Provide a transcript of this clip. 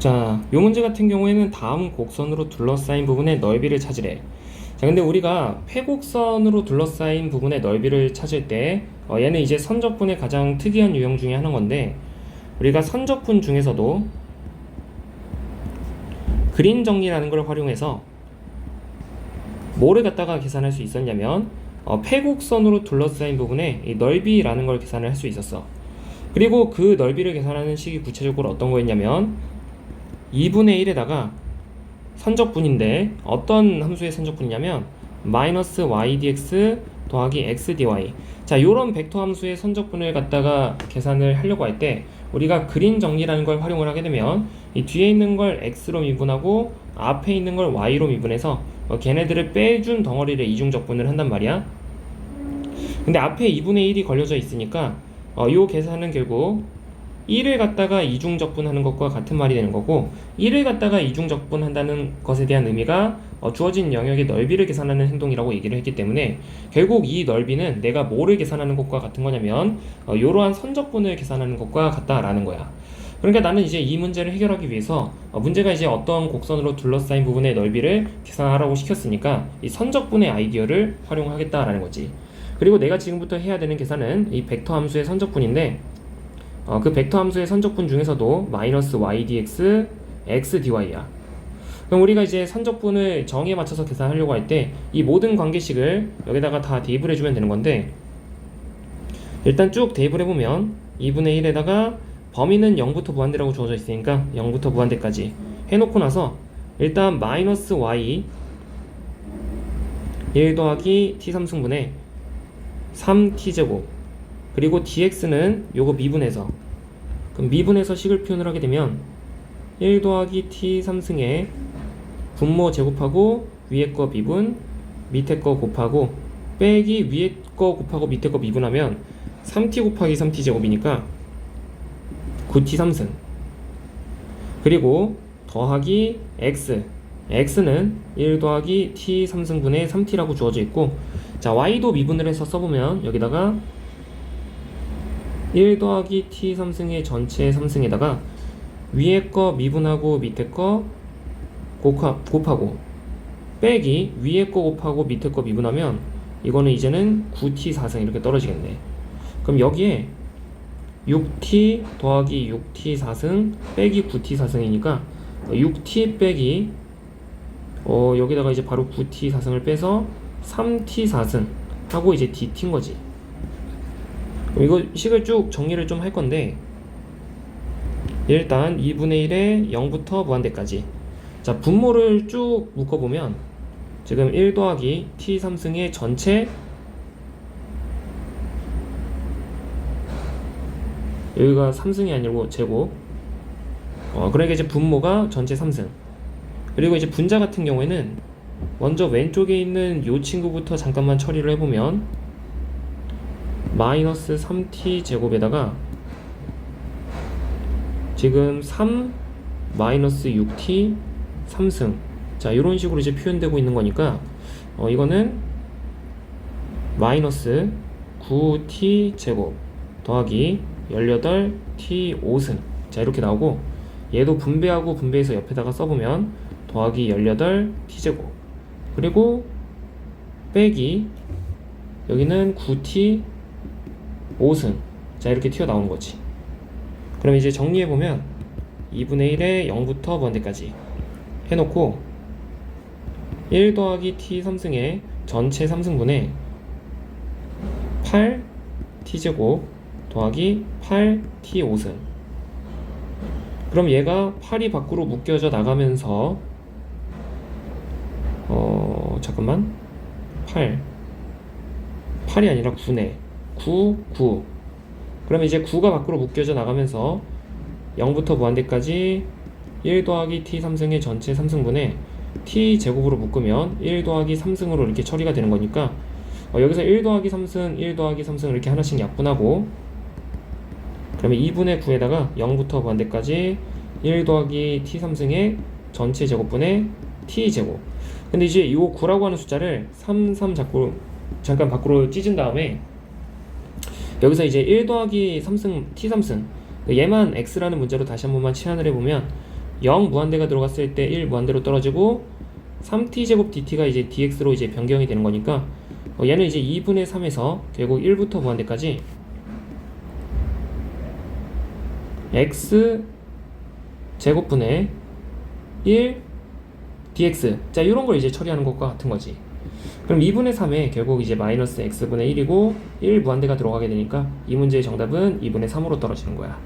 자, 요 문제 같은 경우에는 다음 곡선으로 둘러싸인 부분의 넓이를 찾으래. 자, 근데 우리가 폐곡선으로 둘러싸인 부분의 넓이를 찾을 때, 어, 얘는 이제 선적분의 가장 특이한 유형 중에 하나인 건데, 우리가 선적분 중에서도 그린 정리라는 걸 활용해서 뭐를 갖다가 계산할 수 있었냐면, 어, 폐곡선으로 둘러싸인 부분의 이 넓이라는 걸 계산을 할 수 있었어. 그리고 그 넓이를 계산하는 식이 구체적으로 어떤 거였냐면, 2분의 1에다가 선적분인데 어떤 함수의 선적분이냐면 마이너스 y dx 더하기 x dy. 자 요런 벡터 함수의 선적분을 갖다가 계산을 하려고 할 때 우리가 그린 정리라는 걸 활용을 하게 되면 이 뒤에 있는 걸 x로 미분하고 앞에 있는 걸 y로 미분해서 어, 걔네들을 빼준 덩어리를 이중적분을 한단 말이야. 근데 앞에 2분의 1이 걸려져 있으니까 어, 요 계산은 결국 1을 갖다가 이중 적분하는 것과 같은 말이 되는 거고 1을 갖다가 이중 적분한다는 것에 대한 의미가 어, 주어진 영역의 넓이를 계산하는 행동이라고 얘기를 했기 때문에 결국 이 넓이는 내가 뭐를 계산하는 것과 같은 거냐면 어, 이러한 선적분을 계산하는 것과 같다라는 거야. 그러니까 나는 이제 이 문제를 해결하기 위해서 어, 문제가 이제 어떤 곡선으로 둘러싸인 부분의 넓이를 계산하라고 시켰으니까 이 선적분의 아이디어를 활용하겠다라는 거지. 그리고 내가 지금부터 해야 되는 계산은 이 벡터 함수의 선적분인데 어, 그 벡터 함수의 선적분 중에서도 마이너스 y dx x dy야. 그럼 우리가 이제 선적분을 정의에 맞춰서 계산하려고 할 때 이 모든 관계식을 여기다가 다 대입을 해주면 되는 건데 일단 쭉 대입을 해보면 2분의 1에다가 범위는 0부터 무한대라고 주어져 있으니까 0부터 무한대까지 해놓고 나서 일단 마이너스 y 1 더하기 t 3승분의 3t제곱 그리고 dx는 요거 미분해서. 그럼 미분해서 식을 표현을 하게 되면 1 더하기 t 3승에 분모 제곱하고 위에 거 미분 밑에 거 곱하고 빼기 위에 거 곱하고 밑에 거 미분하면 3t 곱하기 3t 제곱이니까 9t 3승. 그리고 더하기 x. x는 1 더하기 t 3승분의 3t라고 주어져 있고 자 y도 미분을 해서 써보면 여기다가 1 더하기 t 3승의 전체 3승에다가 위에 거 미분하고 밑에 거 곱하, 곱하고 빼기 위에 거 곱하고 밑에 거 미분하면 이거는 이제는 9t 4승 이렇게 떨어지겠네. 그럼 여기에 6t 더하기 6t 4승 빼기 9t 4승이니까 6t 빼기 어 여기다가 이제 바로 9t 4승을 빼서 3t 4승 하고 이제 dt인 거지 이거 식을 쭉 정리를 좀 할 건데 일단 2분의 1에 0부터 무한대까지. 자 분모를 쭉 묶어보면 지금 1 더하기 t 3승의 전체 여기가 3승이 아니고 제곱. 어 그러니까 이제 분모가 전체 3승. 그리고 이제 분자 같은 경우에는 먼저 왼쪽에 있는 요 친구부터 잠깐만 처리를 해보면 마이너스 3t 제곱에다가 지금 3 마이너스 6t 3승. 자 이런 식으로 이제 표현되고 있는 거니까 어 이거는 마이너스 9t 제곱 더하기 18t 5승. 자 이렇게 나오고 얘도 분배하고 분배해서 옆에다가 써보면 더하기 18t 제곱. 그리고 빼기 여기는 9t 5승 자 이렇게 튀어나오는 거지. 그럼 이제 정리해보면 2분의 1에 0부터 무한대까지 해놓고 1 더하기 t 3승의 전체 3승분의 8 t제곱 더하기 8 t 5승. 그럼 얘가 8이 밖으로 묶여져 나가면서 어 잠깐만. 8 8이 아니라 9네 9 9 그러면 이제 9가 밖으로 묶여져 나가면서 0부터 무한대까지 1 더하기 t 3승의 전체 3승분의 t 제곱으로 묶으면 1 더하기 3승으로 이렇게 처리가 되는 거니까 어, 여기서 1 더하기 3승, 1 더하기 3승 이렇게 하나씩 약분하고 그러면 2분의 9에다가 0부터 무한대까지 1 더하기 t 3승의 전체 제곱분의 t 제곱. 근데 이제 이 9라고 하는 숫자를 3, 3 자꾸 잠깐 밖으로 찢은 다음에 여기서 이제 1 더하기 3승 t 3승. 얘만 x라는 문제로 다시 한 번만 치환을 해보면 0 무한대가 들어갔을 때 1 무한대로 떨어지고 3t 제곱 dt가 이제 dx로 이제 변경이 되는 거니까 어, 얘는 이제 2분의 3에서 결국 1부터 무한대까지 x 제곱분의 1 dx. 자 이런 걸 이제 처리하는 것과 같은 거지 그럼 2분의 3에 결국 이제 마이너스 x분의 1이고 1 무한대가 들어가게 되니까 이 문제의 정답은 2분의 3으로 떨어지는 거야